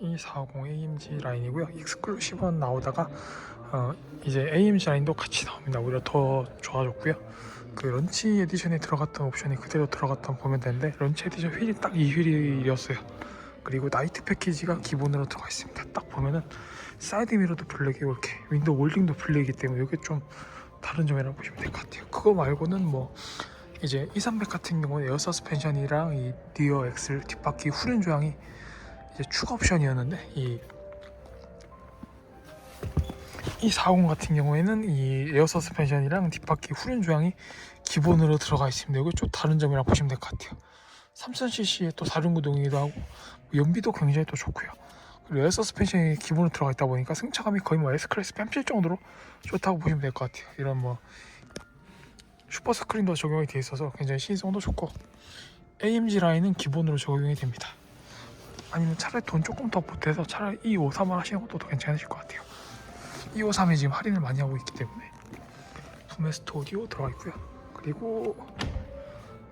E450 AMG 라인이고요. 익스클루시브는 나오다가 어, 이제 AMG 라인도 같이 나옵니다. 오히려 더 좋아졌고요. 그 런치 에디션에 들어갔던 옵션이 그대로 들어갔던 보면 되는데 런치 에디션 휠이 딱 이 휠이었어요. 그리고 나이트 패키지가 기본으로 들어가 있습니다. 딱 보면은 사이드 미러도 블랙이고 이렇게 윈도우 몰딩도 블랙이기 때문에 이게 좀 다른 점이라고 보시면 될 것 같아요. 그거 말고는 뭐 이제 230 같은 경우는 에어 서스펜션이랑 이 리어 엑셀 뒷바퀴 후륜 조향이 이제 추가 옵션이었는데 이 이 40 같은 경우에는 이 에어 서스펜션이랑 뒷바퀴 후륜 조향이 기본으로 들어가 있습니다. 이거 좀 다른 점이라고 보시면 될 것 같아요. 3000cc의 또 사륜구동이기도 하고 연비도 굉장히 또 좋고요. 그리고 에어 서스펜션이 기본으로 들어가 있다 보니까 승차감이 거의 뭐 S클래스 뺨칠 정도로 좋다고 보시면 될 것 같아요. 이런 뭐 슈퍼 스크린도 적용이 돼 있어서 굉장히 시인성도 좋고 AMG 라인은 기본으로 적용이 됩니다. 아니면 차라리 돈 조금 더 보태서 차라리 E53을 하시는 것도 더 괜찮으실 것 같아요. E53에 지금 할인을 많이 하고 있기 때문에 부메스트 오디오 들어가 있고요. 그리고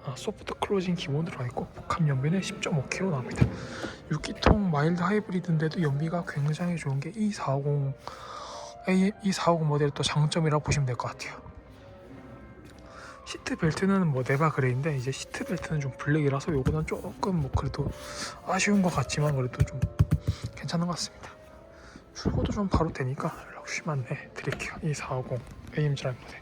아, 소프트 클로징 기본 들어가 있고 복합 연비는 10.5kg 나옵니다. 6기통 마일드 하이브리드인데도 연비가 굉장히 좋은 게 E450 A, E450 모델의 또 장점이라고 보시면 될 것 같아요. 시트 벨트는 뭐 네바 그레이인데 이제 시트 벨트는 좀 블랙이라서 요거는 조금 뭐 그래도 아쉬운 것 같지만 그래도 좀 괜찮은 것 같습니다. 출고도 좀 바로 되니까 연락 주시면 네, 드릴게요. E450 AMG 라인 모델.